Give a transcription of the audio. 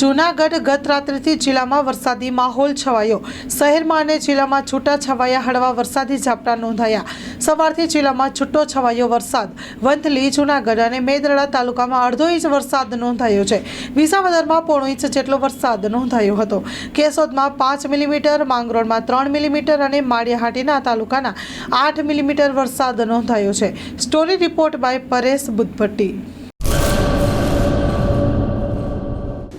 જૂનાગઢ ગત રાત્રિથી જિલ્લામાં વરસાદી માહોલ છવાયો. શહેરમાં અને જિલ્લામાં છૂટા છવાયા હળવા વરસાદી ઝાપટા નોંધાયા. સવારથી જિલ્લામાં છૂટો છવાયો વરસાદ. વંથલી, જૂનાગઢ અને મેદરડા તાલુકામાં અડધો ઇંચ વરસાદ નોંધાયો છે. વિસાવદરમાં પોણો ઇંચ જેટલો વરસાદ નોંધાયો હતો. કેશોદમાં પાંચ મિલીમીટર, માંગરોળમાં ત્રણ મિલીમીટર અને માળિયાહાટીના તાલુકાના આઠ મિલીમીટર વરસાદ નોંધાયો છે. Story report by Paresh Buddhbhatti.